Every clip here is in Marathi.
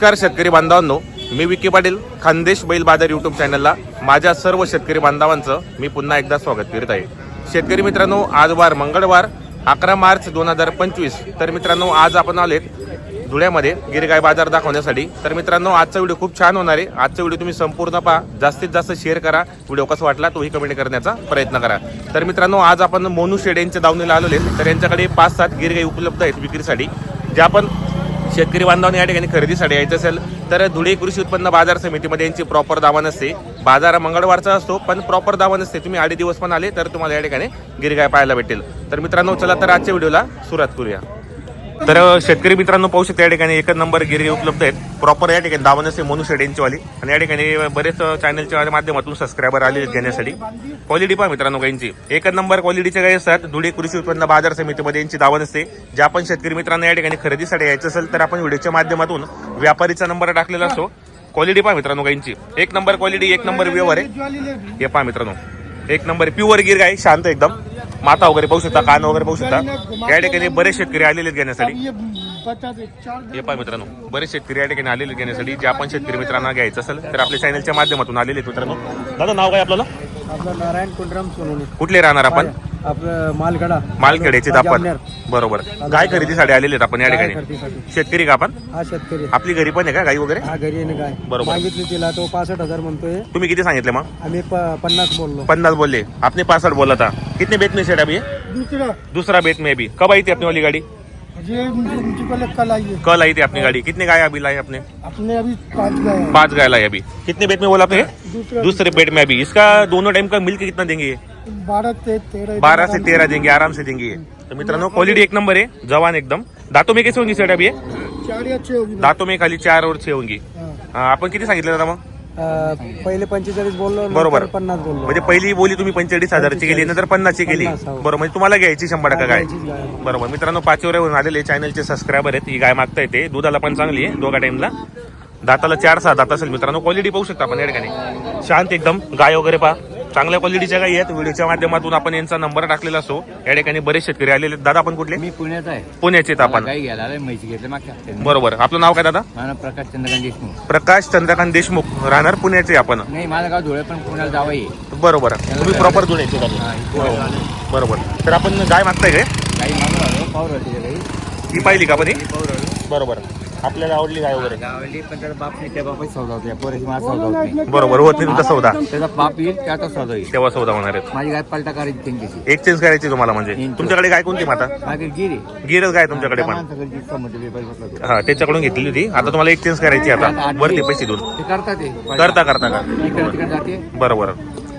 नमस्कार शेतकरी बांधवांनो मी विकी पाटील खानदेश बैल बाजार युट्यूब चॅनलला माझ्या सर्व शेतकरी बांधवांचं मी पुन्हा एकदा स्वागत करीत आहे. शेतकरी मित्रांनो आज वार मंगळवार अकरा मार्च दोन हजार पंचवीस. तर मित्रांनो आज आपण आलेत धुळ्यामध्ये गिरगाय बाजार दाखवण्यासाठी. तर मित्रांनो आजचा व्हिडिओ खूप छान होणार आहे. आजचा व्हिडिओ तुम्ही संपूर्ण पहा. जास्तीत जास्त शेअर करा. व्हिडिओ कसा वाटला तोही कमेंट करण्याचा प्रयत्न करा. तर मित्रांनो आज आपण मोनू शेड यांच्या दावणीला आलेले तर यांच्याकडे पाच सात गिरगाई उपलब्ध आहेत विक्रीसाठी ज्या आपण शेतकरी बांधवांनी या ठिकाणी खरेदीसाठी यायचं असेल तर धुळे कृषी उत्पन्न बाजार समितीमध्ये यांची प्रॉपर दावा नसते बाजार मंगळवारचा असतो पण प्रॉपर दावा नसते तुम्ही आडे दिवस पण आले तर तुम्हाला या ठिकाणी गिरगाय पाहायला भेटेल. तर मित्रांनो चला तर आजच्या व्हिडिओला सुरुवात करूया. तर शेतकरी मित्रांनो पाहू शकता या ठिकाणी एकच नंबर गिरी उपलब्ध आहेत. प्रॉपर या ठिकाणी दावा नसते मोनू शेड यांचीवाली आणि या ठिकाणी बरेच चॅनलच्या माध्यमातून सबस्क्रायबर आले आहेत घेण्यासाठी. क्वालिटी पहा मित्रांनो काहींची. एकच नंबर क्वालिटीच्या काही असतात. धुळे कृषी उत्पन्न बाजार समितीमध्ये यांची दावन असते ज्या आपण शेतकरी मित्रांना या ठिकाणी खरेदीसाठी यायचं असेल तर आपण व्हिडिओच्या माध्यमातून व्यापारीचा नंबर टाकलेला असतो. क्वालिटी पहा मित्रांनो गाईंची एक नंबर क्वालिटी एक नंबर व्यवहार आहे. हे पहा मित्रांनो. एक नंबर प्युअर गिर गाय शांत एकदम. माता वगैरे पाहू शकता कान वगैरे पाहू शकता. या ठिकाणी बरेच शेतकरी आलेले आहेत घेण्यासाठी. हे पहा मित्रांनो बरेच शेतकरी या ठिकाणी आलेले आहेत घेण्यासाठी. जे आपण शेतकरी मित्रांना घ्यायचं असेल तर आपल्या चॅनलच्या माध्यमातून आलेले आहेत मित्रांनो. दादा नाव काय आपल्याला? आपलं नारायण कुंडराम सोनवणे. कुठले राहणार आपण? आपलं मालगडा. मालखेड्याचे आपण. बरोबर. गाय खरेदीसाठी आलेले आहेत आपण या ठिकाणी. शेतकरी का आपण? हा शेतकरी. आपली घरी पण आहे का गाई वगैरे? हा घरी बरोबर. मागितली तिला तो पासष्ट हजार म्हणतोय. तुम्ही किती सांगितले मग? आम्ही पन्नास बोललो. पन्नास बोलले. आपने पासष्ट बोला था. कितने बेत में सेट अभी? दुसरा। दूसरा बेत में अभी। कब आई थी अपनी वाली गाड़ी? ये पहले कल आई है। कल आई थी अपनी गाड़ी। कितने गाय अभी लाई अपने अपने अभी पाँच हैं। पाँच गाय लाई अभी। कितने बेट में बोला आपने? दूसरे। बेट में अभी। इसका दोनों टाइम का मिल्क कितना देंगे बारह ते तेरह। बारह से तेरह देंगे आराम से देंगे तो मित्रांनो क्वालिटी एक नंबर है। जवान एकदम। दांतों में कैसे होंगी सेट अभी ये? चार या छह होगी। दांतों में खाली चार और छह होंगी। हाँ. हा, आपण किती सांगितलं दादा मग अं, पहिले पंचेचाळीस बोललो नंतर बरोबर. पन्नास बोललो. म्हणजे पहिली बोली तुम्ही पंचेचाळीस हजाराची गेली नंतर पन्नासची पन्नास, हो. बरोबर म्हणजे तुम्हाला घ्यायची शंभर टक्का गाय. घ्यायचीच गाय आहे. बरोबर मित्रांनो पाचवऱ्यावरून आलेले चॅनलचे सबस्क्रायबर आहेत ही गाय मागता येते दुधाला पण चांगली आहे दोघा टाइमला दाताला चार सहा दात असेल मित्रांनो क्वालिटी पाहू शकता आपण या ठिकाणी. शांत एकदम गाय वगैरे पहा. चांगल्या क्वालिटीच्या गायी आहेत. व्हिडिओच्या माध्यमातून आपण यांचा नंबर टाकलेला असो या ठिकाणी बरेच शेतकरी आलेले आहेत. दादा आपण कुठले? मी पुण्यात आहे. पुण्याचे आहेत आपण. काही घ्यायला आलोय, म्हैसी घेतलं मागच्या हप्त्यात. बरोबर. आपलं नाव काय दादा? माझं प्रकाश चंद्रकांत देशमुख. प्रकाश चंद्रकांत देशमुख. राहणार पुण्याचे आपण. नाही माझं गाव धुळे पण पुण्याला जावं आहे बरोबर. तुम्ही प्रॉपर इथे बरोबर. तर आपण गाय मागताय काय? काही मागून आलो पावर होती त्या काही ही पाहिली का पण ही? बरोबर. आपल्याला आवडली गाय वगैरे? गावाली पण त्याचा बाप नाही त्या बापाची सौदा होती पोराची माझा सौदा होत. नाही बरोबर होत नाही तुमचा सौदा. त्याचा बाप येईल त्याचा सौदा येईल. तेव्हा सौदा होणार आहेत. माझी गाय पलटा करायची त्यांच्याशी. एक्सचेंज करायची तुम्हाला म्हणजे. तुमच्याकडे गाय कोणती माता? माझी गिर. आहे गिरच गाय तुमच्याकडे पण. हा त्याच्याकडून घेतलेली होती. आता तुम्हाला एक्सचेंज करायची आता. वरती पैसे देऊन. ते करतात ते करता करता का इकडे तिकडे जाते. बरोबर.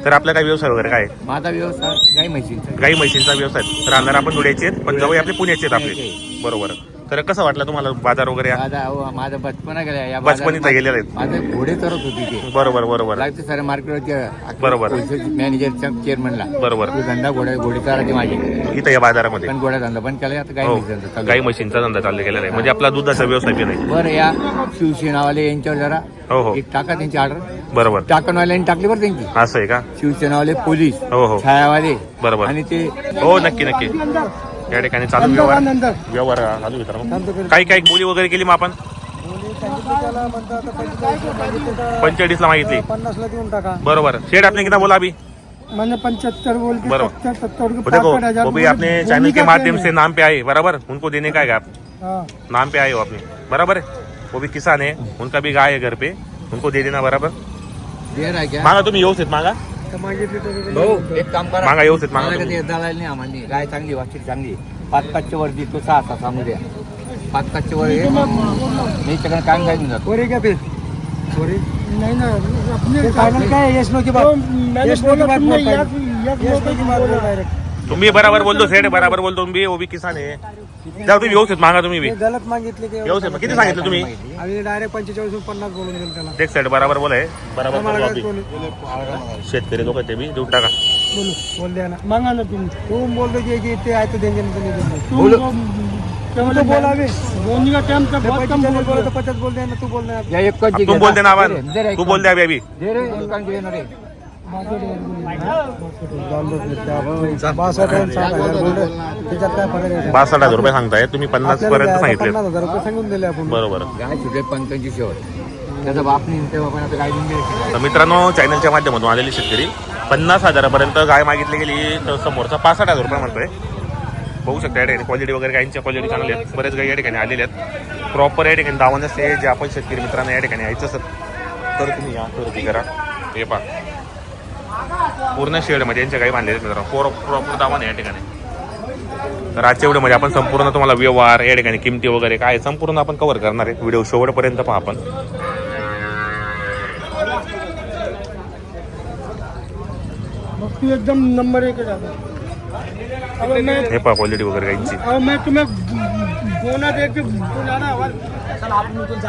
तर आपला काय व्यवसाय वगैरे काय? आहे? माझा व्यवसाय गाई म्हैसींचा गाई म्हशींचा व्यवसाय. राहणार आपण धुळ्याचे आहेत पण जवळ आपले पुण्याचे आहेत आपले. बरोबर. तर कसं वाटलं तुम्हाला बाजार वगैरे माझा अहो, माझा बचपना गेला या बचपनीचा बाजारात गेलेला आहे. माझे घोडे चरत होती ते बरोबर बरोबर. लागते सारे मार्केटवरती बरोबर. मॅनेजर चेअरमनला बरोबर. तो धंदा घोडे घोडे चाराचे माझे. इथं या बाजारामध्ये? पण घोडा धंदा बंद केला आता काही हो. नाही धंदा चालू. गाई म्हशींचा धंदा चालू केलेला आहे. म्हणजे आपला दुधाचा व्यवसाय बी नाही. बरं या शिवसेनावाले यांच्यावर जरा हो हो. एक टाका त्यांची ऑर्डर बरोबर. टाकणवाल्यांनी टाकली बरं त्यांची. असं आहे का? शिवसेनावाले पोलीस हो हो. छायावाले बरोबर. आणि ते हो नक्की नक्की. या ठिकाणी चालू व्यवहार. व्यवहार चालू मित्रांनो. काही काही बोली वगैरे केली मग आपण? बोली सांगितलं त्याला म्हणतो आता पंचेचाळीस मागितलं. पन्नासला देऊन टाका. बरोबर. शेड आपने कितना बोला अभी? मैंने पंचहत्तर बोल के बरोबर। सत्तर देखो वो भी चैनल माध्यम से नाम पे आए बराबर? उनको देने का है आप? हाँ. नाम पे आए हो अपने बराबर है? वो भी किसान है उनका भी गाय है घर पे उनको दे देना बराबर? देर आहे क्या? मांगा तुम्ही व्यवस्थित मागा। भाऊ एक काम करा. मागा व्यवस्थित मागा मला तुम्ही. कधी? दलाल नाही आम्हाला गाय चांगली चांगली. पाच पाचच्या वर तो सहा सहा सांगू द्या पाच पाचच्या वर आहे. मी इकडे काम काय घेऊन जातो. हो क्या फिर? हो रही नहीं ना अपने फाइनल क्या है यश नो की बात? यश नो की बात बोल यश नो की बात बोल डायरेक्ट तुम्ही बराबर बोलतो सेठ बराबर बोलतो वो भी किसान है जाऊ तुम्ही व्यवस्थित मागा तुम्ही भी गलत मागितले की व्यवस्थित किती सांगितलं तुम्ही? आम्ही डायरेक्ट पंचेचाळीस पन्नास बोलून गेलो त्याला. एक साईड बराबर बोलाय बराबर आम्हाला बोलू. काय आपली. बोलू? शेतकरी लोक ते बी देऊन टाका. बोलू बोल द्या ना. मांगा ना तुम्ही. तू बोल दो की ते आहे तो देंगे ना तो नहीं बोलो. टाइम तो बहुत कम बोल पचास बोल देना तू बोल देना या एक अब तुम बोल देना आवाज तू बोल दे बासष्ट हजार रुपये सांगताय. तुम्ही पन्नास पर्यंत सांगितले पन्नास हजार रुपये सांगून दिले आपण. बरोबर. गाय सुटे पंचांची शेवट? त्याचा बाप नाही तेव्हा पण आता गाय दिली तर मित्रांनो चॅनलच्या माध्यमातून आलेली शेतकरी पन्नास हजारापर्यंत गाय मागितली गेली तर समोरचा पासष्ट हजार रुपये म्हणतोय. बघू शकता या ठिकाणी क्वालिटी वगैरे गायींच्या क्वालिटी चांगल्या आहेत. बरेच गाई या ठिकाणी आलेल्या आहेत. प्रॉपर या ठिकाणी दावा नसते जे आपण शेतकरी मित्रांना या ठिकाणी यायचं असेल तर तुम्ही या खरेदी करा. हे पहा. पूर्ण शेडमध्ये यांच्या गाई बांधलेल्या आहेत मित्रांनो. प्रॉपर दावा नाही या ठिकाणी. तर आजच्या व्हिडिओमध्ये आपण संपूर्ण तुम्हाला व्यवहार या ठिकाणी किमती वगैरे काय संपूर्ण आपण कव्हर करणार आहे व्हिडिओ शेवटपर्यंत पहा आपण. एकदम नंबर एक है दादा अब मैं हे पहा क्वालिटी वगैरे मैं तुम्हें बोना देख के बुला रहा हूँ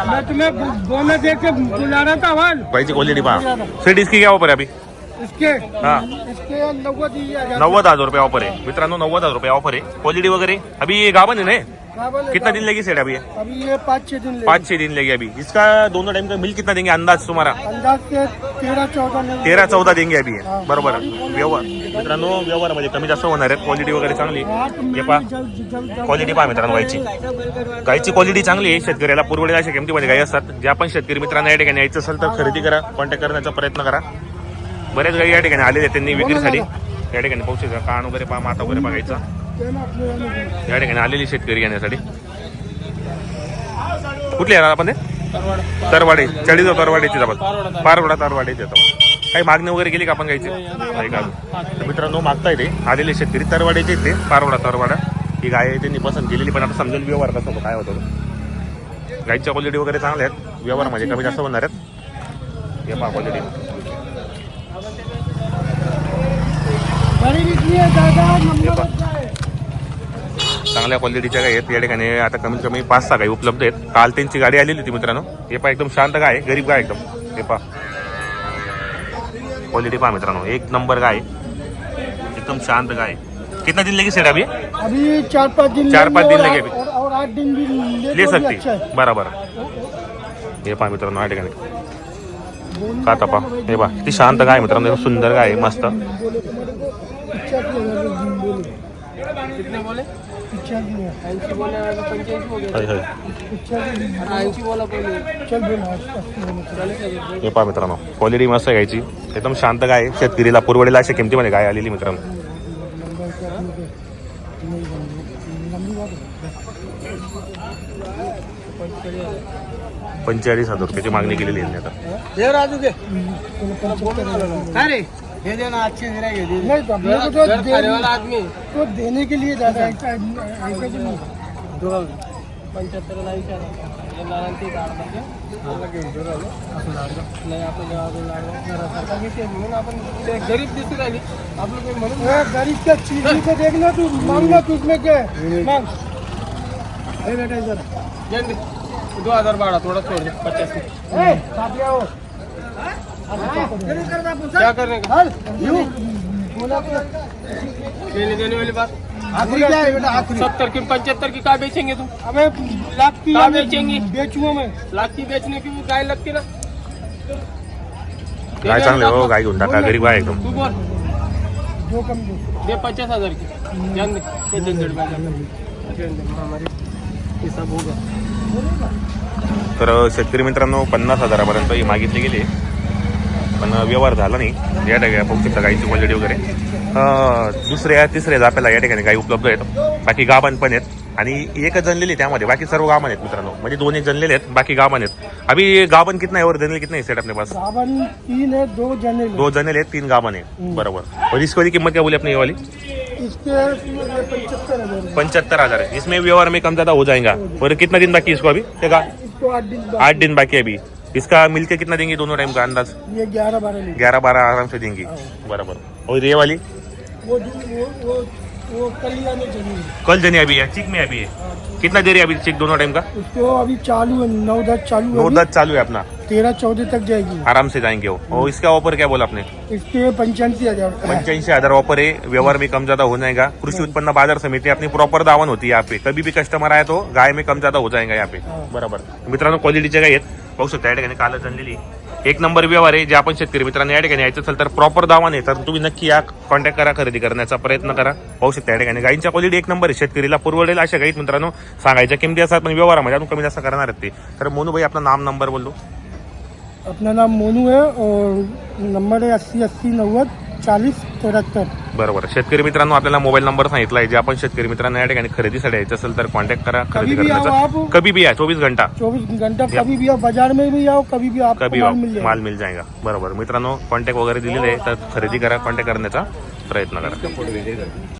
मैं तुम्हें बोना देख के बुला रहा था वन गाईची क्वालिटी पहा. सेट इसकी क्या ऑफर है अभी. इसके हाँ। इसके नव्वद ही हजार नव्वद हजार रुपये ऑफर है। मित्रांनो नव्वद हजार रुपये ऑफर है। क्वालिटी वगैरह अभी ये गावन है ना? है, कितना दिन लेगी सेट अभी? ये पाँच छह दिन ले पाँच छह दिन लेगी अभी। इसका दोनों टाइम का मिल कितना देंगे अंदाज तुम्हारा? अंदाज से तेरह चौदह तेरा चौदा देंगे अभी. बरोबर। व्यवहार। मित्रांनो व्यवहारामध्ये कमी जास्त होणार आहे. क्वालिटी वगैरे चांगली हाँ, हे मैं पहा जल्द जल्द जल्द क्वालिटी पहा मित्रांनो गायची. गायची क्वालिटी चांगली आहे. शेतकऱ्याला पुरवडेल अशा किमतीमध्ये गाई असतात. जे आपण शेतकरी मित्रांना या ठिकाणी यायचं असेल तर खरेदी करा. कॉन्टॅक्ट करण्याचा प्रयत्न करा. बरेच गाई या ठिकाणी आलेले आहेत. त्यांनी विक्रीसाठी या ठिकाणी पाहू शकता कान वगैरे पहा माता वगैरे बघायचा। या ठिकाणी आलेली शेतकरी घेण्यासाठी. कुठली आहे आपण ते? तरवाडे. चाळीस तरवाडीची आपण. पारवडा तरवाडीची आपण. काही मागणी वगैरे केली का आपण घ्यायची? नाही का? तर मित्रांनो मागताय ते. आलेले शेतकरी. तरवाडीचे ते. पारवडा तरवाडा. ही गाय आहे त्यांनी पसंत केलेली पण आता समजेल व्यवहार कसा होतो काय होतो तो. गाईच्या क्वालिटी वगैरे चांगल्या आहेत. व्यवहारामध्ये कमी जास्त होणार आहेत. हे पहा क्वालिटी बड़ी बिक्री है दादा नंबर एक है। चांगल्या क्वालिटीच्या गाय आहेत. या ठिकाणी आता कमीत कमी पाच सहा गाई उपलब्ध आहेत. काल त्यांची गाडी आलेली होती मित्रांनो. हे पहा एकदम शांत गाय आहे, गरीब गाय एकदम. हे पहा. क्वालिटी पहा मित्रांनो. एक नंबर गाय. एकदम शांत गाय. कितना दिन लेगी सेट अभी? अभी चार पाँच दिन चार लेंगे पाँच दिन लेंगे आ- और, आठ दिन भी ले, ले सकते. अच्छा बरोबर. हे पहा मित्रांनो या ठिकाणी. का तपा हे पहा ती शांत गाय मित्रांनो. एकदम सुंदर गाय मस्त कितने बोले पचासी ऐंशी बोले पंच्याऐंशी होय. ऐंशी बोला हे पहा मित्रांनो क्वालिटी मस्त आहे गायची एकदम शांत गाय आहे. शेतकरीला पुरवडेला अशा किमतीमध्ये गाय आलेली मित्रांनो. पंचेचाळीस हजार रुपयाची मागणी केलेली आहे आता. दे राजू के अरे दे देना अच्छे से रहेंगे नहीं तो अपने को तो दे वाला आदमी। तो देने के लिए ज्यादा ऐसा ऐसा भी नहीं। दो। पंच्याहत्तर गरीब दिसू राहिली आपलं काही म्हणून गरीब त्या चीज को देखना तू मांगना तू उसमें क्या है? मांग। हे बेटा इधर। दो हजार बारह थोड़ा छोड़ दे पचास। क्या करने का बोला देने वाली बात। आखिरी क्या है बेटा आखिरी? सत्तर की पंचहत्तर की क्या बेचेंगे तुम अबे लाख की बेचेंगे? बेचूँगा मैं। लाख की बेचने की वो गाय लगती ना। गाय चांगली आहे, हो गाय घेऊन टाका गरीब गाय एकदम। तू बोल। जो कम दे। दे पचास हज़ार की। जान दे ये झंझट में हमारी हिसाब होगा। तर शेतकरी मित्रांनो पन्नास हजारापर्यंत ही मागितली गेली. पण व्यवहार झाला नाही. या ठिकाणी पाहू शकता गाईची क्वालिटी वगैरे. दुसऱ्या तिसऱ्या जाप्याला या ठिकाणी गाई उपलब्ध आहेत. बाकी गाभण पण आहेत. आणि एकच जनलेली त्यामध्ये. बाकी सर्व गाभण आहेत मित्रांनो. म्हणजे दोन एक जनलेले आहेत. बाकी गाभण आहेत. अभी गाभण कितना है और जनरल कितना है सेट अपने पास सावन तीन है दो जने लो। दो जनरल आहेत तीन गाभण आहे बरोबर. और इसकी वाली कीमत क्या बोली अपनी ये वाली पचहत्तर हजार है इसमें व्यवहार में कम ज्यादा हो जाएगा. और कितना दिन बाकी है इसको अभी? आठ दिन बाकी है अभी. इसका मिलके कितना देंगे दोनों टाइम का अंदाज? ये ग्यारह बारह लीटर ग्यारह बारह आराम से देंगी। बराबर। और ये वाली? वो वो वो वो कल चाहिए कल जनी अभी है चिक में अभी है। कितना दे रही है अभी चिक दोनों टाइम का? उसको अभी चालू है नौ दस चालू नौ दस चालू है अपना। तेरह चौदह तक जाएगी। आराम से जाएंगे वो। और इसका ऑफर क्या बोला आपने? इसके पंचानवे हजार। पंचाईस हजार ऑफर है। व्यवहार में कम ज्यादा हो जाएगा। कृषी उत्पन्न बाजार समिति अपनी प्रॉपर दावण होती है यहाँ पे। कभी भी कस्टमर आए तो गाय में कम ज्यादा हो जाएगा यहाँ पे। बरोबर। मित्रांनो क्वालिटीच्या गाय आहेत पाहू शकता या ठिकाणी कालच आणलेली एक नंबर व्यवहार आहे जे आपण शेतकरी मित्रांनी या ठिकाणी यायचं असेल तर प्रॉपर दावा नाही तर तुम्ही नक्की या कॉन्टॅक्ट करा खरेदी करण्याचा प्रयत्न करा. पाहू शकता या ठिकाणी गाईंच्या क्वालिटी एक नंबर आहे. शेतकरीला पुरवडेल अशा गाईत मित्रांनो सांगायच्या किमती असतात पण व्यवहारामध्ये म्हणजे अजून कमी जास्त करणार आहेत ते. तर मोनू भाई आपला नाम नंबर बोललो. अपना नाम मोनू है और नंबर है अस्सी अस्सी नव्वद. चालीस चौहत्तर बरोबर. शेतकरी मित्रांनो आपल्याला मोबाईल नंबर सांगितला आहे जे आपण शेतकरी मित्रांना या ठिकाणी खरेदीसाठी यायचं असेल तर कॉन्टॅक्ट करा खरेदी कभी भी आओ करण्याचा आप। कभी भी या चोवीस घंटा. चौबीस घंटा कभी भी आओ. बाजार में भी आओ कभी भी आपको कभी माल मिल जाएगा. माल मिल जाएगा. बरोबर. मित्रांनो कॉन्टॅक्ट वगैरे दिलेले आहे तर खरेदी करा कॉन्टॅक्ट करण्याचा प्रयत्न करा.